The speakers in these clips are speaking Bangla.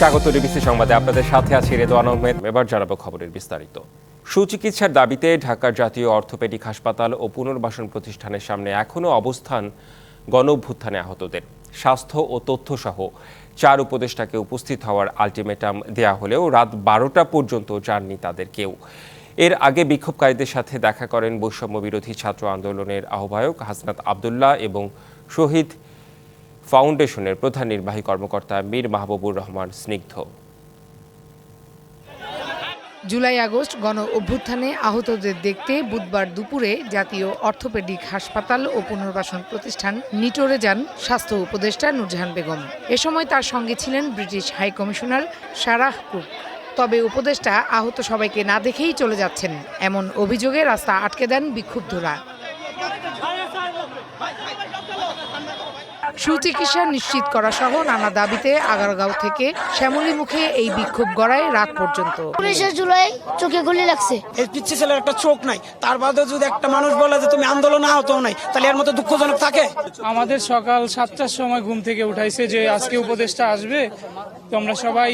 স্বাগত ডিবিসি সংবাদে। আপনাদের সাথে আছি রেদওয়ান আহমেদ। এবার জানাব খবরের বিস্তারিত। সুচিকিৎসার দাবিতে ঢাকার জাতীয় অর্থোপেডিক হাসপাতাল ও পুনর্বাসন প্রতিষ্ঠানের সামনে এখনও অবস্থান গণ অভ্যুত্থানে আহতদের। স্বাস্থ্য ও তথ্য সহ চার উপদেষ্টাকে উপস্থিত হওয়ার আলটিমেটাম দেয়া হলেও রাত বারোটা পর্যন্ত যাননি তাদের কেউ। এর আগে বিক্ষোভকারীদের সাথে দেখা করেন বৈষম্য বিরোধী ছাত্র আন্দোলনের আহ্বায়ক হাসনাত আবদুল্লাহ এবং শহীদ ফাউন্ডেশনের প্রধান নির্বাহী কর্মকর্তা মীর মাহবুবুর রহমান স্নিগ্ধ। জুলাই আগস্ট গণ অভ্যুত্থানে আহতদের দেখতে বুধবার দুপুরে জাতীয় অর্থোপেডিক হাসপাতাল ও পুনর্বাসন প্রতিষ্ঠান নিটোরে যান স্বাস্থ্য উপদেষ্টা নুরজাহান বেগম। এ সময় তার সঙ্গে ছিলেন British high commissioner Sarah Cook. তবে উপদেষ্টা আহত সবাইকে না দেখেই চলে যাচ্ছেন, এমন অভিযোগে রাস্তা আটকে দেন বিক্ষুব্ধরা। সুচিকিৎসা নিশ্চিত করা সহ নানা দাবিতে আগারগাঁও থেকে শ্যামলী মুখে এই বিক্ষোভ গড়ায় রাত পর্যন্ত। উনিশে জুলাই চোখে গুলি লাগছে। এই পিচ্ছি ছেলের একটা চোখ নাই। তার বাদে যদি একটা মানুষ বলে যে তুমি আন্দোলন আহত নাই তাহলে এর মতো দুঃখজনক থাকে? আমাদের সকাল সাতটার সময় ঘুম থেকে উঠাইছে যে আজকে উপদেশটা আসবে। তোমরা সবাই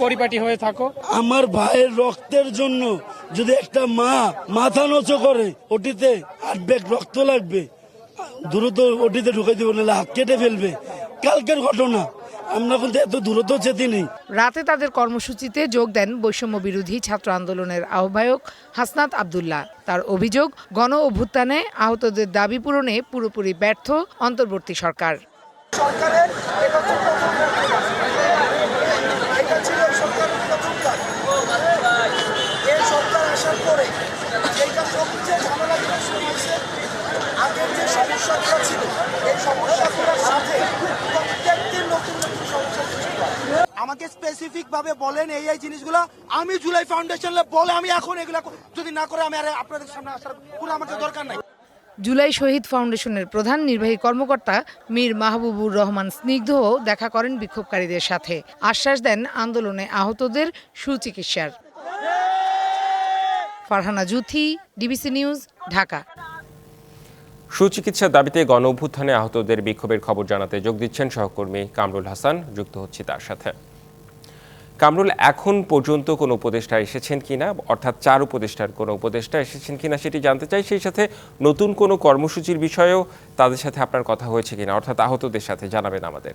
পরিপাটি হয়ে থাকো। আমার ভাইয়ের রক্তের জন্য যদি একটা মা মাথা নচো করে ওটিতে আট ব্যাগ রক্ত লাগবে। দ্রুত ওটিতে ঢুকে দিব নাহলে হাত কেটে ফেলবে। কালকের ঘটনা আমরা কিন্তু এত দ্রুত যেতে নেই। রাতে তাদের কর্মসূচিতে যোগ দেন বৈষম্য বিরোধী ছাত্র আন্দোলনের আহ্বায়ক হাসনাত আবদুল্লাহ। তার অভিযোগ গণ অভ্যুত্থানে আহতদের দাবি পূরণে পুরোপুরি ব্যর্থ অন্তর্বর্তী সরকার। সরকারের এটা তো প্রথম কাজ। এটা ছিল সরকারের প্রথম কাজ এই সরকার আসার পরে এইটা সবচেয়ে ঝামেলাগুলো শুরু হয়েছে আগের যে আমাকে স্পেসিফিক ভাবে বলেন এই এই জিনিসগুলো। আমি জুলাই ফাউন্ডেশন বলে আমি এখন এগুলো যদি না করে আমি আর আপনাদের সামনে আসার কোনো আমাকে দরকার নাই। জুলাই শহীদ ফাউন্ডেশনের প্রধান নির্বাহী কর্মকর্তা মীর মাহবুবুর রহমান স্নিগ্ধও দেখা করেন বিক্ষোভকারীদের সাথে। আশ্বাস দেন আন্দোলনে আহতদের সুচিকিৎসার। Farhana Juthi, DBC news, Dhaka. সুচিকিৎসার দাবিতে গণ অভ্যুত্থানে আহতদের বিক্ষোভের খবর জানাতে যোগ দিচ্ছেন সহকর্মী কামরুল হাসান, যুক্ত হচ্ছি তার সাথে। কামরুল, এখন পর্যন্ত কোনো উপদেষ্টা এসেছেন কিনা? অর্থাৎ চার উপদেষ্টার কোনো উপদেষ্টা এসেছেন কিনা সেটি জানতে চাই। সেই সাথে নতুন কোনো কর্মসূচির বিষয়েও তাদের সাথে আপনার কথা হয়েছে কিনা? অর্থাৎ আহতদের সাথে জানাবেন আমাদের।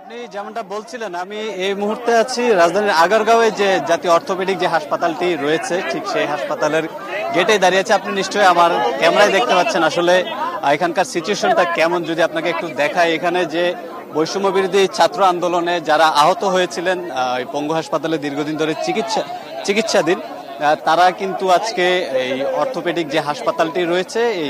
আপনি যেমনটা বলছিলেন, আমি এই মুহূর্তে আছি রাজধানীর আগারগাঁওয়ে যে জাতীয় অর্থোপেডিক যে হাসপাতালটি রয়েছে, ঠিক সেই হাসপাতালের গেটে দাঁড়িয়ে আছে আপনি নিশ্চয়ই আমার ক্যামেরায় দেখতে পাচ্ছেন। আসলে এখানকার সিচুয়েশনটা কেমন যদি আপনাকে একটু দেখায় এখানে যে বৈষম্য বিরোধী ছাত্র আন্দোলনে যারা আহত হয়েছিলেন পঙ্গু হাসপাতালে দীর্ঘদিন ধরে চিকিৎসা, চিকিৎসাধীন তারা কিন্তু আজকে এই অর্থোপেডিক যে হাসপাতালটি রয়েছে, এই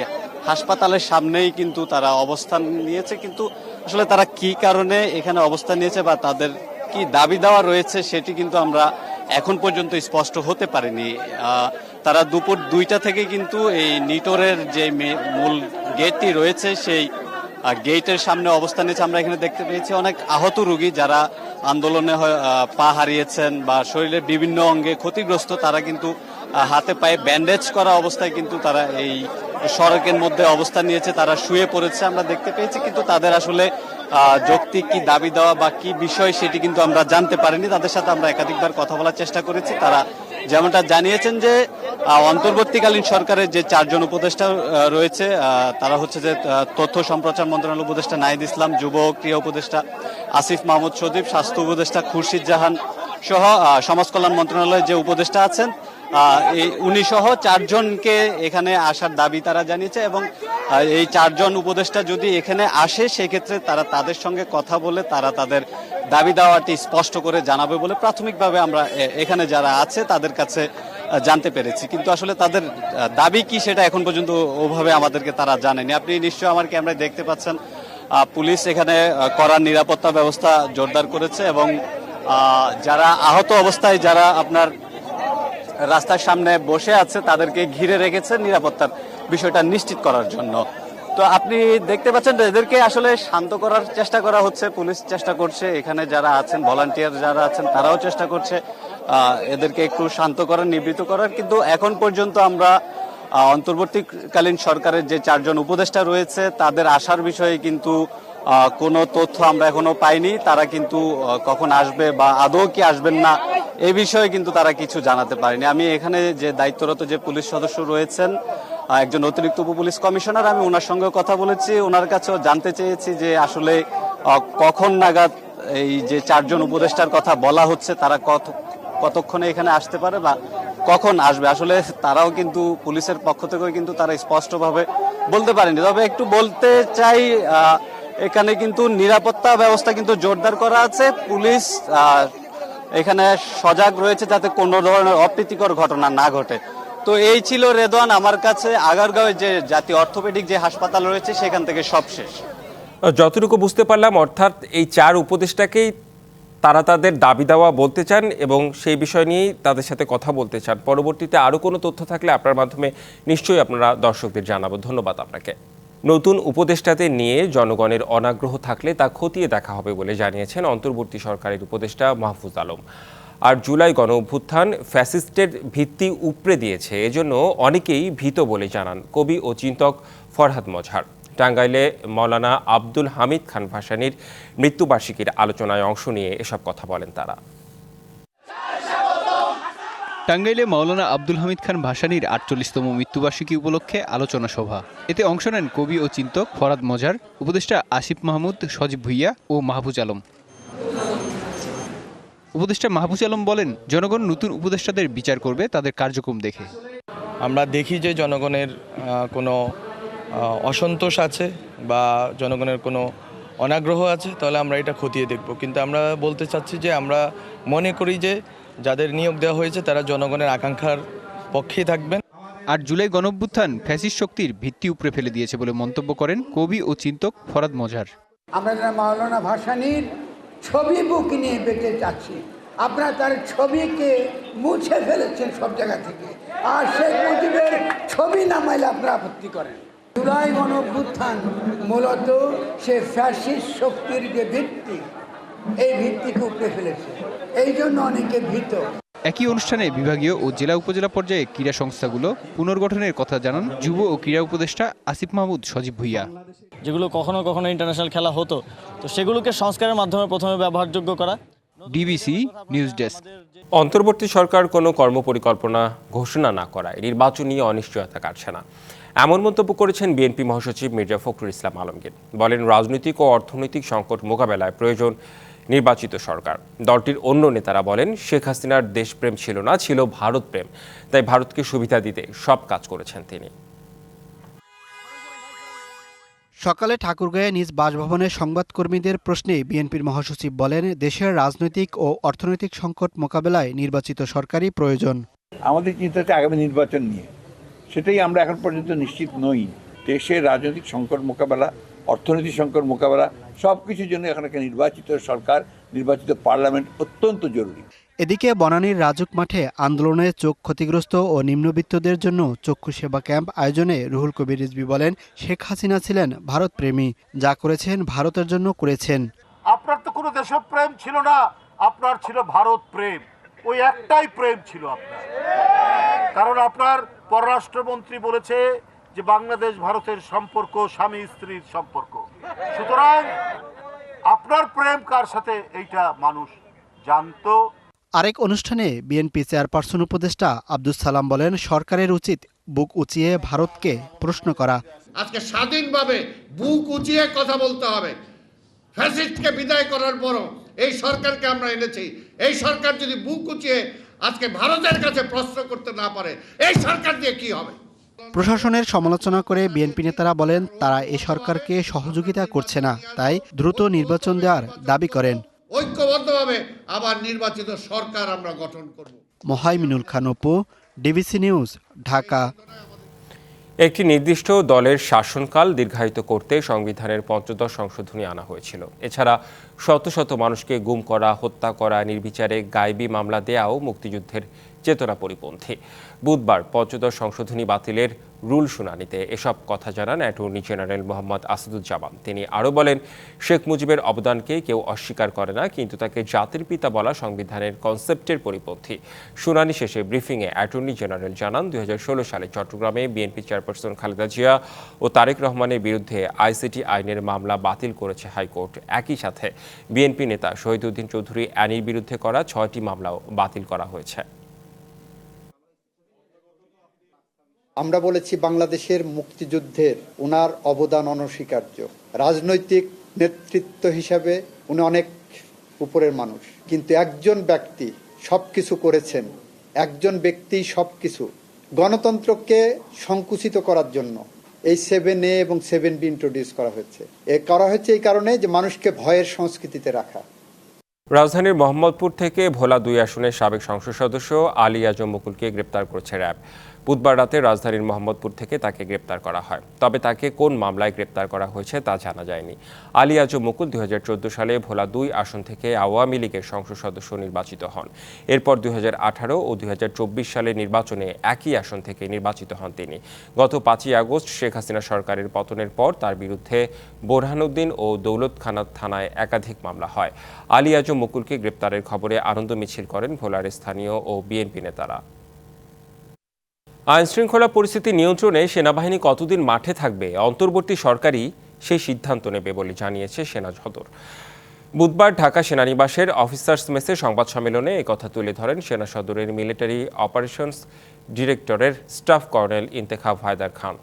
হাসপাতালের সামনেই কিন্তু তারা অবস্থান নিয়েছে। কিন্তু আসলে তারা কি কারণে এখানে অবস্থান নিয়েছে বা তাদের কি দাবি দেওয়া রয়েছে, সেটি কিন্তু আমরা এখন পর্যন্ত স্পষ্ট হতে পারিনি। তারা দুপুর দুইটা থেকে কিন্তু এই নিটোরের যে মূল গেটটি রয়েছে, সেই গেটের সামনে অবস্থান নিয়েছে। আমরা এখানে দেখতে পেয়েছি অনেক আহত রোগী যারা আন্দোলনে পা হারিয়েছেন বা শরীরের বিভিন্ন অঙ্গে ক্ষতিগ্রস্ত, তারা কিন্তু হাতে পায়ে ব্যান্ডেজ করা অবস্থায় কিন্তু তারা এই সড়কের মধ্যে অবস্থান নিয়েছে। তারা শুয়ে পড়েছে। আমরা দেখতে পেয়েছি কিন্তু তাদের আসলে যৌক্তিক কি দাবি দেওয়া বা কি বিষয় সেটি কিন্তু আমরা জানতে পারিনি। তাদের সাথে আমরা একাধিকবার কথা বলার চেষ্টা করেছি। তারা যেমনটা জানিয়েছেন যে অন্তর্বর্তীকালীন সরকারের যে চারজন উপদেষ্টা রয়েছে তারা হচ্ছে যে তথ্য সম্প্রচার মন্ত্রণালয় উপদেষ্টা নাহিদ ইসলাম, যুব ক্রিয়া উপদেষ্টা আসিফ মাহমুদ সদীপ স্বাস্থ্য উপদেষ্টা খুরশিদ জাহান সহ সমাজ কল্যাণ মন্ত্রণালয়ের যে উপদেষ্টা আছেন আহ, এই উনি সহ চারজনকে এখানে আসার দাবি তারা জানিয়েছে এবং এই চারজন উপদেষ্টা যদি এখানে আসে সেক্ষেত্রে তারা তাদের সঙ্গে কথা বলে তারা তাদের দাবি দাওয়াটি স্পষ্ট করে জানাবে বলে প্রাথমিকভাবে আমরা এখানে যারা আছে তাদের কাছে জানতে পেরেছি। কিন্তু আসলে তাদের দাবি কি সেটা এখন পর্যন্ত ওভাবে আমাদেরকে তারা জানেনি। আপনি নিশ্চয়ই আমার ক্যামেরায় দেখতে পাচ্ছেন পুলিশ এখানে করার নিরাপত্তা ব্যবস্থা জোরদার করেছে এবং যারা আহত অবস্থায় যারা আপনার রাস্তার সামনে বসে আছে, তাদেরকে ঘিরে রেখেছে নিরাপত্তার বিষয়টা নিশ্চিত করার জন্য। তো আপনি দেখতে পাচ্ছেন এদেরকে আসলে শান্ত করার চেষ্টা করা হচ্ছে, পুলিশ চেষ্টা করছে, এখানে যারা আছেন ভলান্টিয়ার যারা আছেন, তারাও চেষ্টা করছে এদেরকে একটু শান্ত করার, নিবৃত করার। কিন্তু এখন পর্যন্ত আমরা অন্তর্বর্তীকালীন সরকারের যে চারজন উপদেষ্টা রয়েছে, তাদের আসার বিষয়ে কিন্তু কোনো তথ্য আমরা এখনও পাইনি। তারা কিন্তু কখন আসবে বা আদৌ কি আসবেন না এ বিষয়ে কিন্তু তারা কিছু জানাতে পারেনি। আমি এখানে যে দায়িত্বরত যে পুলিশ সদস্য রয়েছেন একজন অতিরিক্ত উপ পুলিশ কমিশনার, আমি ওনার সঙ্গে কথা বলেছি। ওনার কাছেও জানতে চেয়েছি যে আসলে কখন নাগাদ এই যে চারজন উপদেষ্টার কথা বলা হচ্ছে, তারা কত, কতক্ষণে এখানে আসতে পারে বা কখন আসবে? আসলে তারাও কিন্তু পুলিশের পক্ষ থেকেও কিন্তু তারা স্পষ্টভাবে বলতে পারেনি। তবে একটু বলতে চাই এখানে কিন্তু নিরাপত্তা ব্যবস্থা কিন্তু জোরদার করা আছে। পুলিশ এখানে সজাগ রয়েছে যাতে কোনো ধরনের অপ্রীতিকর ঘটনা না ঘটে। তো এই ছিল রেদওয়ান আমার কাছে আগারগাঁওয়ে যে জাতীয় অর্থোপেডিক যে হাসপাতাল রয়েছে, সেখান থেকে সব শেষ। যতটুকু বুঝতে পারলাম, অর্থাৎ এই চার উপদেষ্টাকেই তারা তাদের দাবি দাওয়া বলতে চান এবং সেই বিষয় নিয়েই তাদের সাথে কথা বলতে চান। পরবর্তীতে আরও কোনো তথ্য থাকলে আপনার মাধ্যমে নিশ্চয়ই আপনারা দর্শকদের জানাব। ধন্যবাদ আপনাকে। নতুন উপদেষ্টাদের নিয়ে জনগণের অনাগ্রহ থাকলে তা খতিয়ে দেখা হবে বলে জানিয়েছেন অন্তর্বর্তী সরকারের উপদেষ্টা মাহফুজ আলম। আর জুলাই গণ অভ্যুত্থান ফ্যাসিস্টের ভিত্তি উপড়ে দিয়েছে, এজন্য অনেকেই ভীত বলে জানান কবি ও চিন্তক ফরহাদ মজহার। টাঙ্গাইলে মৌলানা আব্দুল হামিদ খান ভাসানির মৃত্যুবার্ষিকীর আলোচনায় অংশ নিয়ে এসব কথা বলেন তারা। টাঙ্গাইলে মাওলানা আব্দুল হামিদ খান ভাসানীর আটচল্লিশতম মৃত্যুবার্ষিকী উপলক্ষে আলোচনা সভা। এতে অংশ নেন কবি ও চিন্তক ফরাদ মজার, উপদেষ্টা আসিফ মাহমুদ, সজীব ভুইয়া ও মাহফুজ আলম। উপদেষ্টা মাহফুজ আলম বলেন, জনগণ নতুন উপদেষ্টাদের বিচার করবে তাদের কার্যক্রম দেখে। আমরা দেখি যে জনগণের কোনো অসন্তোষ আছে বা জনগণের কোনো অনাগ্রহ আছে, তাহলে আমরা এটা খতিয়ে দেখব। কিন্তু আমরা বলতে চাচ্ছি যে আমরা মনে করি যে যাদের নিয়োগ দেওয়া হয়েছে তারা জনগণের আকাঙ্ক্ষার পক্ষেই থাকবেন। আর জুলাই গণঅভ্যুত্থান ফ্যাসিস্ট শক্তির ভিত্তি উপড়ে ফেলে দিয়েছে বলে মন্তব্য করেন কবি ও চিন্তক ফরাদ মজার। আমরা যারা মাওলানা ভাসানির ছবি বুক নিয়ে বেঁচে যাচ্ছি আপনারা তার ছবিকে মুছে ফেলেছেন সব জায়গা থেকে। আর শেখ মুজিবের ছবি নামাইলে আপনারা আপত্তি করেন। জুলাই গণভ্যুত্থান মূলত সে ফ্যাসিস্ট শক্তির যে ভিত্তি এই ভিত্তিকে উপড়ে ফেলেছে। এই জন্য অনেকে ভীত। একই অনুষ্ঠানে বিভাগীয় ও জেলা উপজেলা পর্যায়ে ক্রীড়া সংস্থাগুলো পুনর্গঠনের কথা জানান যুব ও ক্রীড়া উপদেষ্টা আসিফ মাহমুদ সজীব ভুইয়া। যেগুলো কখনো কখনো ইন্টারন্যাশনাল খেলা হতো। তো সেগুলোকে সংস্কারের মাধ্যমে প্রথমে ব্যবহারযোগ্য করা। DBC news desk. অন্তর্বর্তী সরকার কোনো কর্মপরিকল্পনা ঘোষণা না করায় নির্বাচন নিয়ে অনিশ্চয়তা কাটছে না। এমন মন্তব্য করেছেন বিএনপি মহাসচিব মির্জা ফখরুল ইসলাম আলমগীর। বলেন রাজনৈতিক ও অর্থনৈতিক সংকট মোকাবেলায় প্রয়োজন নির্বাচিত সরকার। দলটির অন্য নেতারা বলেন শেখ হাসিনার দেশপ্রেম ছিল না ছিল ভারতপ্রেম। তাই ভারতকে সুবিধা দিতে সব কাজ করেছেন তিনি। সকালে ঠাকুরগাঁয়ে নিজ বাসভবনে সংবাদকর্মীদের প্রশ্নে বিএনপির মহাসচিব বলেন দেশের রাজনৈতিক ও অর্থনৈতিক সংকট মোকাবেলায় নির্বাচিত সরকারই প্রয়োজন। আমাদের চিন্তা হচ্ছে আগামী নির্বাচন নিয়ে সেটাই আমরা এখন পর্যন্ত নিশ্চিত নই। দেশের রাজনৈতিক সংকট মোকাবেলা অর্থনৈতিক সংকট মোকাবেলা সব কিছুর জন্য এখন একটা নির্বাচিত সরকার নির্বাচিত পার্লামেন্ট অত্যন্ত জরুরি। এদিকে বনানীর রাজুক মাঠে আন্দোলনে চোখ ক্ষতিগ্রস্ত ও নিম্নবিত্তদের জন্য চক্ষু সেবা ক্যাম্প আয়োজনে রুহুল কবির রিজবি বলেন শেখ হাসিনা ছিলেন ভারতপ্রেমী যা করেছেন ভারতের জন্য করেছেন। আপনার তো কোনো দেশপ্রেম ছিল না আপনার ছিল ভারত প্রেম ওই একটাই প্রেম ছিল আপনার। কারণ আপনার পররাষ্ট্রমন্ত্রী বলেছে যে বাংলাদেশ ভারতের সম্পর্ক স্বামী স্ত্রীর সম্পর্ক। সুতরাং আপনার প্রেম কার সাথে এইটা মানুষ জানতো? আরেক অনুষ্ঠানে বিএনপি চেয়ারপারসন উপদেষ্টা আব্দুস সালাম বলেন সরকারের উচিত বুক উঁচিয়ে ভারতকে প্রশ্ন করা। আজকে স্বাধীনভাবে বুক উঁচিয়ে কথা বলতে হবে। ফ্যাসিস্টকে বিদায় করার পরও এই সরকারকে আমরা এনেছি। এই সরকার যদি বুক উঁচিয়ে আজকে ভারতের কাছে প্রশ্ন করতে না পারে এই সরকার দিয়ে কি হবে? প্রশাসনের সমালোচনা করে বিএনপি নেতারা বলেন তারা এ সরকারকে সহযোগিতা করছে না তাই দ্রুত নির্বাচন দেওয়ার দাবি করেন। ঐক্যবদ্ধভাবে আবার নির্বাচিত সরকার আমরা গঠন করব। Mohaiminul Khan Apu DBC news Dhaka. একটি নির্দিষ্ট দলের শাসনকাল দীর্ঘায়িত করতে সংবিধানের পঞ্চদশ সংশোধনী আনা হয়েছিল। এছাড়া শত শত মানুষকে গুম করা হত্যা করা নির্বিচারে গায়েবী মামলা দেয়াও মুক্তিযুদ্ধের চেতনা পরিপন্থী। বুধবার পঞ্চদশ সংশোধনী বাতিলের রুল শুনানিতে এসব কথা জানান অ্যাটর্নি জেনারেল মোহাম্মদ আসাদুজ্জামান। তিনি আরও বলেন, শেখ মুজিবের অবদানকে কেউ অস্বীকার করে না, কিন্তু তাকে জাতির পিতা বলা সংবিধানের কনসেপ্টের পরিপন্থী। শুনানি শেষে ব্রিফিংয়ে অ্যাটর্নি জেনারেল জানান, দুই হাজার ষোলো সালে চট্টগ্রামে বিএনপি চেয়ারপারসন খালেদা জিয়া ও তারেক রহমানের বিরুদ্ধে আইসিটি আইনের মামলা বাতিল করেছে হাইকোর্ট। একই সাথে বিএনপি নেতা শহীদুদ্দিন চৌধুরী অ্যানির বিরুদ্ধে করা ছয়টি মামলাও বাতিল করা হয়েছে। আমরা বলেছি বাংলাদেশের মুক্তিযুদ্ধের ওনার অবদান অনস্বীকার্য। রাজনৈতিক নেতৃত্ব হিসাবে উনি অনেক উপরের মানুষ। কিন্তু একজন ব্যক্তি সব কিছু করেছেন, একজন ব্যক্তি সব কিছু গণতন্ত্রকে সংকুচিত করার জন্য এই সেভেন এ এবং সেভেন বি ইন্ট্রোডিউস করা হয়েছে। এ করা হয়েছে এই কারণে যে মানুষকে ভয়ের সংস্কৃতিতে রাখা। রাজধানীর মোহাম্মদপুর থেকে ভোলা দুই আসনের সাবেক সংসদ সদস্য আলী আজম মুকুলকে গ্রেপ্তার করেছে র্যাব। বুধবার রাতে রাজধানীর মোহাম্মদপুর থেকে তাকে গ্রেপ্তার করা হয়। তবে তাকে কোন মামলায় গ্রেপ্তার করা হয়েছে তা জানা যায়নি। আলী আজম মুকুল দু হাজার চোদ্দ সালে ভোলা দুই আসন থেকে আওয়ামী লীগের সংসদ সদস্য নির্বাচিত হন। এরপর দুই হাজার আঠারো ও দুই সালে নির্বাচনে একই আসন থেকে নির্বাচিত হন তিনি। গত পাঁচই আগস্ট শেখ হাসিনা সরকারের পতনের পর তার বিরুদ্ধে বোরহানুদ্দিন ও দৌলতখানা থানায় একাধিক মামলা হয়। আলী আজম মুকুলকে গ্রেপ্তারের খবরে আনন্দ মিছিল করেন ভোলার স্থানীয় ও বিএনপি নেতারা। আইন শৃঙ্খলা পরিস্থিতি নিয়ন্ত্রণে সেনাবাহিনী কতদিন মাঠে থাকবে? অন্তর্বর্তী সরকারই সেই সিদ্ধান্ত নেবে বলে জানিয়েছে সেনা সদর। বুধবার ঢাকা সেনানিবাসের অফিসার্স মেসে সংবাদ সম্মেলনে কথা তুলে ধরেন সেনা সদরের মিলিটারি অপারেশনস ডিরেক্টরের স্টাফ কর্নেল ইন্তেখাব হায়দার খান।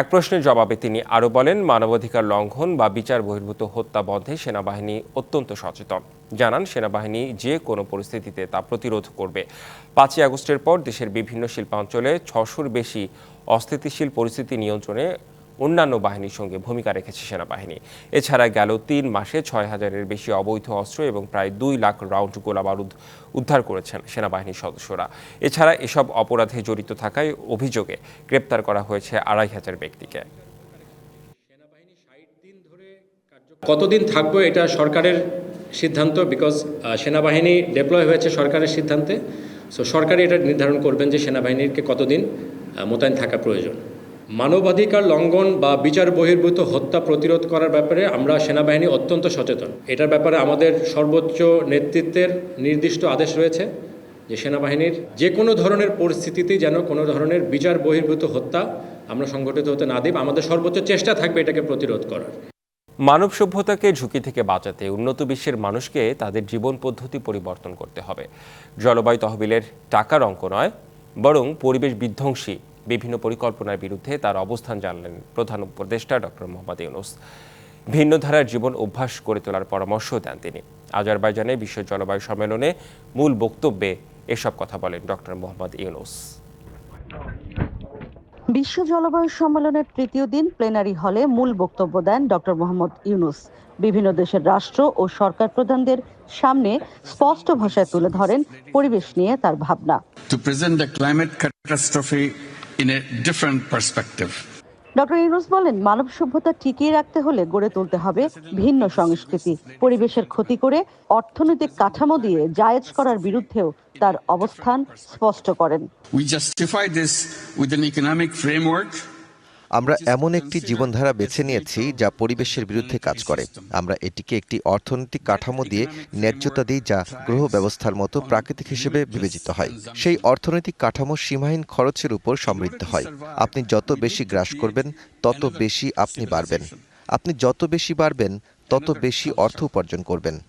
এক প্রশ্নের জবাবে তিনি আরও বলেন, মানবাধিকার লঙ্ঘন বা বিচার বহির্ভূত হত্যা বন্ধে সেনাবাহিনী অত্যন্ত সচেতন। জানান, সেনাবাহিনী যে কোনো পরিস্থিতিতে তা প্রতিরোধ করবে। পাঁচই আগস্টের পর দেশের বিভিন্ন শিল্পাঞ্চলে ছশোর বেশি অস্থিতিশীল পরিস্থিতি নিয়ন্ত্রণে অন্যান্য বাহিনীর সঙ্গে ভূমিকা রেখেছে সেনাবাহিনী। এছাড়া গেল তিন মাসে ছয় হাজারের বেশি অবৈধ অস্ত্র এবং প্রায় দুই লাখ রাউন্ড গোলাবারুদ উদ্ধার করেছেন সেনাবাহিনীর সদস্যরা। এছাড়া এসব অপরাধে জড়িত থাকায় অভিযোগে গ্রেপ্তার করা হয়েছে আড়াই হাজার ব্যক্তিকে। কতদিন থাকব এটা সরকারের সিদ্ধান্ত? বিকজ সেনাবাহিনী ডেপ্লয় হয়েছে সরকারের সিদ্ধান্তে। সো সরকারই এটা নির্ধারণ করবেন যে সেনাবাহিনীকে কতদিন মোতায়েন থাকা প্রয়োজন। মানবাধিকার লঙ্ঘন বা বিচার বহির্ভূত হত্যা প্রতিরোধ করার ব্যাপারে আমরা সেনাবাহিনী অত্যন্ত সচেতন। এটার ব্যাপারে আমাদের সর্বোচ্চ নেতৃত্বের নির্দিষ্ট আদেশ রয়েছে যে সেনাবাহিনীর যে কোনো ধরনের পরিস্থিতিতেই যেন কোনো ধরনের বিচার বহির্ভূত হত্যা আমরা সংগঠিত হতে না দিই বা আমাদের সর্বোচ্চ চেষ্টা থাকবে এটাকে প্রতিরোধ করার। মানব সভ্যতাকে ঝুঁকি থেকে বাঁচাতে উন্নত বিশ্বের মানুষকে তাদের জীবন পদ্ধতি পরিবর্তন করতে হবে। জলবায়ু তহবিলের টাকার অঙ্ক নয়, বরং পরিবেশ বিধ্বংসী বিভিন্ন পরিকল্পনার বিরুদ্ধে তার অবস্থান জানলেন প্রধান উপদেষ্টা ডক্টর মোহাম্মদ ইউনুস। ভিন্ন ধারার জীবন অভ্যাস করে তোলার পরামর্শ দেন তিনি। আজারবাইজানে বিশ্ব জলবায়ু সম্মেলনে মূল বক্তব্যে এসব কথা বলেন ডক্টর মোহাম্মদ ইউনুস। বিশ্ব জলবায়ু সম্মেলনের তৃতীয় দিন প্লেনারি হলে মূল বক্তব্য দেন ডক্টর মোহাম্মদ ইউনুস। বিভিন্ন দেশের রাষ্ট্র ও সরকার প্রধানদের সামনে স্পষ্ট ভাষায় তুলে ধরেন পরিবেশ নিয়ে তার ভাবনা। To present the climate catastrophe in a different perspective. Doctor Yunus বলেন মানব সভ্যতা টিকিয়ে রাখতে হলে গড়ে তুলতে হবে ভিন্ন সংস্কৃতি পরিবেশের ক্ষতি করে অর্থনৈতিক কাঠামো দিয়ে জায়েজ করার বিরুদ্ধেও তার অবস্থান স্পষ্ট করেন we justify this with an economic framework আমরা এমন একটি জীবনধারা বেছে নিয়েছি যা পরিবেশের বিরুদ্ধে কাজ করে। আমরা এটিকে একটি অর্থনৈতিক কাঠামো দিয়ে ন্যায্যতা দিই যা গ্রহ ব্যবস্থার মতো প্রাকৃতিক হিসেবে বিবেচিত হয়। সেই অর্থনৈতিক কাঠামো সীমাহীন খরচের উপর সমৃদ্ধ হয়। আপনি যত বেশি গ্রাস করবেন তত বেশি আপনি বাড়বেন। আপনি যত বেশি বাড়বেন তত বেশি অর্থ উপার্জন করবেন.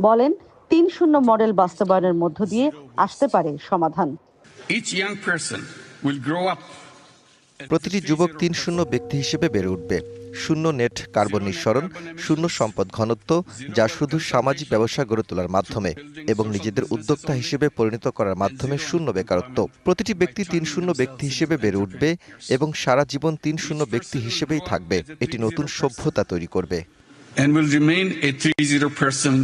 বলেন তিন শূন্য মডেল বাস্তবায়নের মধ্য দিয়ে আসতে পারে সমাধান। Each young person will grow up প্রতিটি যুবক তিন শূন্য ব্যক্তি হিসেবে বেড়ে উঠবে। শূন্য নেট কার্বন নিঃসরণ শূন্য সম্পদ ঘনত্ব যা শুধু সামাজিক ব্যবসা গড়ে তোলার মাধ্যমে এবং নিজেদের উদ্যোক্তা হিসেবে পরিণত করার মাধ্যমে শূন্য বেকারত্ব। প্রতিটি ব্যক্তি তিন শূন্য ব্যক্তি হিসেবে বেড়ে উঠবে এবং সারা জীবন তিন শূন্য ব্যক্তি হিসেবেই থাকবে। এটি নতুন সভ্যতা তৈরি করবে। And will remain a 3-0 person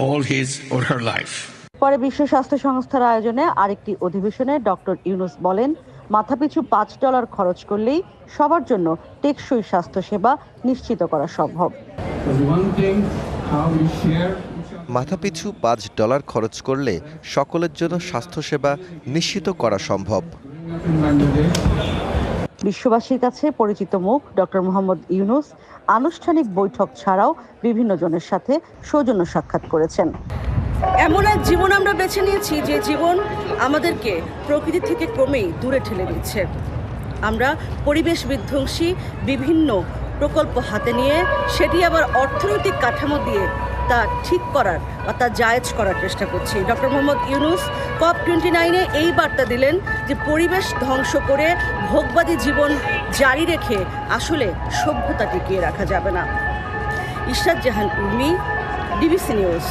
all his or her life. পরে বিশ্ব স্বাস্থ্য সংস্থার আয়োজনে আরেকটি অধিবেশনে ডক্টর ইউনুস বলেন মাথাপিছু পাঁচ ডলার খরচ করলেই সবার জন্য টেকসই স্বাস্থ্যসেবা নিশ্চিত করা সম্ভব। মাথাপিছু পাঁচ ডলার খরচ করলে সকলের জন্য স্বাস্থ্যসেবা নিশ্চিত করা সম্ভব। বিশ্ববাসীর কাছে পরিচিত মুখ ডক্টর মোহাম্মদ ইউনুস আনুষ্ঠানিক বৈঠক ছাড়াও বিভিন্ন জনের সাথে সৌজন্য সাক্ষাৎ করেছেন। এমন এক জীবন আমরা বেছে নিয়েছি যে জীবন আমাদেরকে প্রকৃতি থেকে ক্রমেই দূরে ঠেলে দিচ্ছে। আমরা পরিবেশ বিধ্বংসী বিভিন্ন প্রকল্প হাতে নিয়ে সেটি আবার অর্থনৈতিক কাঠামো দিয়ে তা ঠিক করার বা তা জায়েজ করার চেষ্টা করছি। Doctor Mohammad Yunus COP twenty নাইনে এই বার্তা দিলেন যে পরিবেশ ধ্বংস করে ভোগবাদী জীবন জারি রেখে আসলে সভ্যতা টিকিয়ে রাখা যাবে না। Ishrat Jahan Urmi, DBC news.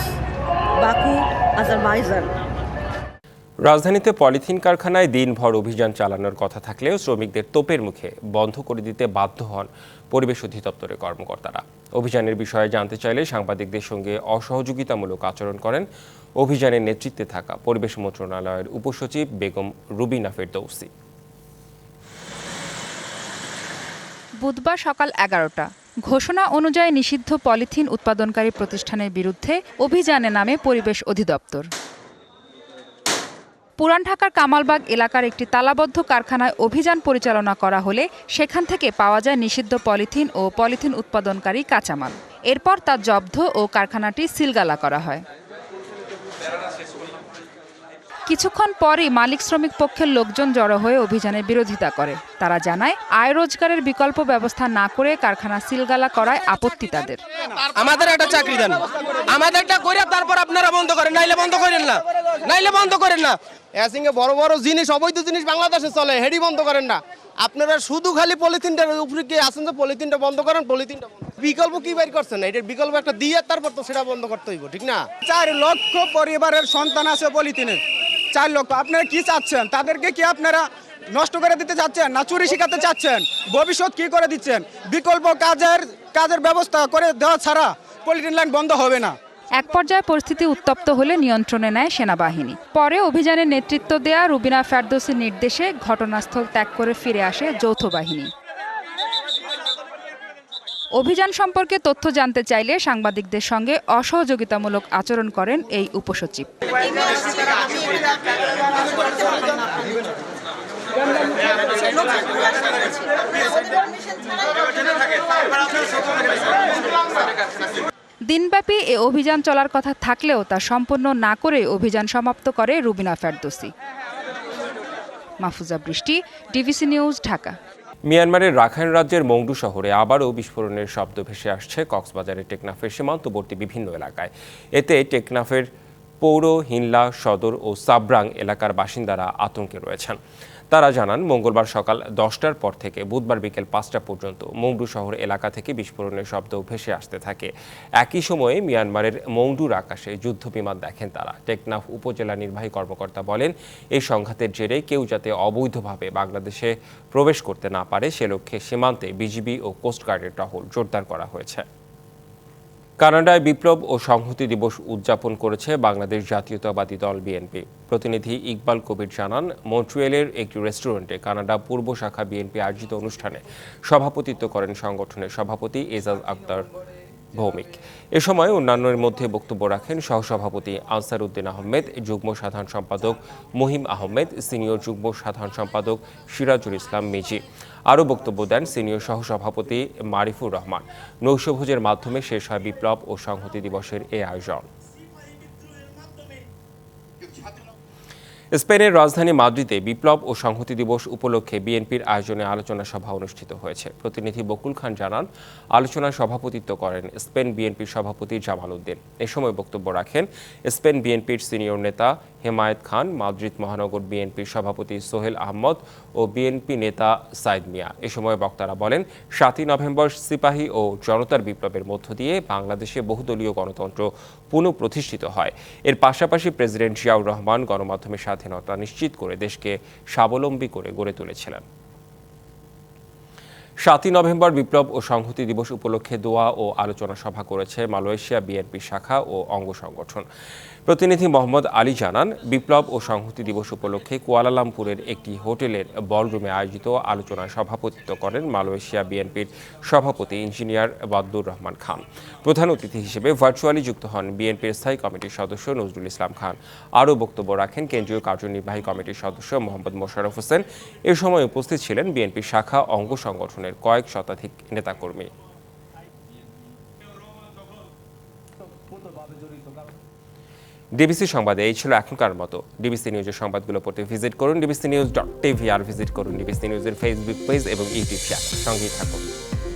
Baku Azerbaijan. রাজধানীতে পলিথিন কারখানায় দিনভর অভিযান চালানোর কথা থাকলেও শ্রমিকদের তোপের মুখে বন্ধ করে দিতে বাধ্য হন পরিবেশ অধিদপ্তরের কর্মকর্তারা। অভিযানের বিষয়ে জানতে চাইলে সাংবাদিকদের সঙ্গে অসহযোগিতামূলক আচরণ করেন অভিযানের নেতৃত্বে থাকা পরিবেশ মন্ত্রণালয়ের উপসচিব বেগম রুবিনা ফেরদৌসি বুধবার সকাল এগারোটা। ঘোষণা অনুযায়ী নিষিদ্ধ পলিথিন উৎপাদনকারী প্রতিষ্ঠানের বিরুদ্ধে অভিযানে নামে পরিবেশ অধিদপ্তর। পুরান ঢাকার কামালবাগ এলাকার একটি তালাবদ্ধ কারখানায় অভিযান পরিচালনা করা হলে সেখান থেকে পাওয়া যায় নিষিদ্ধ পলিথিন ও পলিথিন উৎপাদনকারী কাঁচামাল। এরপর তা জব্দ ও কারখানাটি সিলগালা করা হয়। কিছুক্ষণ পরই মালিক শ্রমিক পক্ষের লোকজন জড়ো হয়ে অভিযানের বিরোধিতা করে। তারা জানায় আয় রোজগারের বিকল্প ব্যবস্থা না করে কারখানা সিলগালা করায় আপত্তি তাদের। আমাদের একটা চাকরি দেন। আমাদেরটা করে তারপর আপনারা বন্ধ করেন নাইলে বন্ধ করেন না। নাইলে বন্ধ করেন না। এসিংয়ে বড় বড় জিনিস অবৈধ জিনিস বাংলাদেশে চলে হেডি বন্ধ করেন না। আপনারা শুধু খালি পলিথিনটার উপরে কি আসেন যে পলিথিনটা বন্ধ করেন পলিথিনটা বিকল্প কি বের করছেন? না এটার বিকল্প একটা দিয়ে তারপর তো সেটা বন্ধ করতে হইব ঠিক না? চার লক্ষ পরিবারের সন্তান আছে পলিথিনে। চার লক্ষ। আপনারা কি চাচ্ছেন? তাদেরকে কি আপনারা নষ্ট করে দিতে চাচ্ছেন না চুরি শিখাতে চাচ্ছেন? ভবিষ্যৎ কি করে দিচ্ছেন? বিকল্প কাজের কাজের ব্যবস্থা করে দেওয়া ছাড়া পলিথিন লাইন বন্ধ হবে না। এক পর্যায়ে পরিস্থিতি উত্তপ্ত হলে নিয়ন্ত্রণে নেয় সেনাবাহিনী। পরে অভিযানের নেতৃত্ব দেয়া রুবিনা ফেরদৌসির নির্দেশে ঘটনাস্থল ত্যাগ করে ফিরে আসে যৌথ বাহিনী। অভিযান সম্পর্কে তথ্য জানতে চাইলে সাংবাদিকদের সঙ্গে অসহযোগিতামূলক আচরণ করেন এই উপসচিব। দিনব্যাপী এ অভিযান চলার কথা থাকলেও তা সম্পূর্ণ না করে অভিযান সমাপ্ত করে রুবিনা ফেরদৌসি। মাহফুজা বৃষ্টি ডিভিসি নিউজ ঢাকা। মিয়ানমারের রাখাইন রাজ্যের মংডু শহরে আবারও বিস্ফোরণের শব্দ ভেসে আসছে। কক্সবাজারের টেকনাফের সীমান্তবর্তী বিভিন্ন এলাকায়। এতে টেকনাফের পৌর, হিনলা, সদর ও সাবরাং এলাকার বাসিন্দারা আতঙ্কে রয়েছেন। তারা জানান, মঙ্গলবার সকাল দশটার পর থেকে বুধবার বিকেল পাঁচটা পর্যন্ত মংডু শহর এলাকা থেকে বিস্ফোরণের শব্দ ভেসে আসতে থাকে। একই সময়ে মিয়ানমারের মংডুর আকাশে যুদ্ধ বিমান দেখেন তারা। টেকনাফ উপজেলা নির্বাহী কর্মকর্তা বলেন, এই সংঘাতের জেরে কেউ যাতে অবৈধভাবে বাংলাদেশে প্রবেশ করতে না পারে, সে লক্ষ্যে সীমান্তে বিজিবি ও কোস্টগার্ডের টহল জোরদার করা হয়েছে। কানাডায় বিপ্লব ও সংহতি দিবস উদযাপন করেছে বাংলাদেশ জাতীয়তাবাদী দল বিএনপি। প্রতিনিধি ইকবাল কবির জানান, মন্ট্রিয়েলের একটি রেস্টুরেন্টে কানাডা পূর্ব শাখা বিএনপি আয়োজিত অনুষ্ঠানে সভাপতিত্ব করেন সংগঠনের সভাপতি এজাজ আক্তার ভৌমিক। এ সময় অন্যান্যের মধ্যে বক্তব্য রাখেন সহসভাপতি আনসার উদ্দিন আহমেদ, যুগ্ম সাধারণ সম্পাদক মহিম আহমেদ, সিনিয়র যুগ্ম সাধারণ সম্পাদক সিরাজুল ইসলাম মিজি। আরও বক্তব্য দেন সিনিয়র সহসভাপতি মারিফুর রহমান। নৌশভোজের মাধ্যমে শেষ হয় বিপ্লব ও সংহতি দিবসের এ আয়োজন। স্পেনের রাজধানী মাদ্রিদে বিপ্লব ও সংহতি দিবস উপলক্ষে বিএনপির আয়োজনে আলোচনা সভা অনুষ্ঠিত হয়েছে। প্রতিনিধি বকুল খান জানান আলোচনায় সভাপতিত্ব করেন স্পেন বিএনপির সভাপতি জামাল উদ্দিন। এ সময় বক্তব্য রাখেন স্পেন বিএনপির সিনিয়র নেতা হেমায়েত খান, মাদ্রিদ মহানগর বিএনপির সভাপতি সোহেল আহমদ ও বিএনপি নেতা সাইদ মিয়া। এ সময় বক্তারা বলেন, সাতই নভেম্বর সিপাহী ও জনতার বিপ্লবের মধ্য দিয়ে বাংলাদেশে বহুদলীয় গণতন্ত্র পুনঃপ্রতিষ্ঠিত হয়। এর পাশাপাশি প্রেসিডেন্ট জিয়াউর রহমান গণমাধ্যমের স্বাধীনতা নিশ্চিত করে দেশকে স্বাবলম্বী করে গড়ে তুলেছিলেন। সাতই নভেম্বর বিপ্লব ও সংহতি দিবস উপলক্ষে দোয়া ও আলোচনা সভা করেছে মালয়েশিয়া বিএনপি শাখা ও অঙ্গ সংগঠন। প্রতিনিধি মোহাম্মদ আলী জানান, বিপ্লব ও সংহতি দিবস উপলক্ষে কুয়ালালামপুরের একটি হোটেলের বলরুমে আয়োজিত আলোচনায় সভাপতিত্ব করেন মালয়েশিয়া বিএনপির সভাপতি ইঞ্জিনিয়ার বাদুর রহমান খান। প্রধান অতিথি হিসেবে ভার্চুয়ালি যুক্ত হন বিএনপির স্থায়ী কমিটির সদস্য নজরুল ইসলাম খান। আরও বক্তব্য রাখেন কেন্দ্রীয় কার্যনির্বাহী কমিটির সদস্য মোহাম্মদ মোশাররফ হোসেন। এ সময় উপস্থিত ছিলেন বিএনপি শাখা অঙ্গ সংগঠনের কয়েক শতাধিক নেতাকর্মী। ডিবিসি সংবাদে এই ছিল এখনকার মতো। ডিবিসি নিউজের সংবাদগুলো পড়তে ভিজিট করুন। ডিবিসি নিউজ ডট টিভি আর ভিজিট করুন। ডিবিসি নিউজের ফেসবুক পেজ এবং ইউটিউব চ্যানেল সঙ্গেই থাকুন।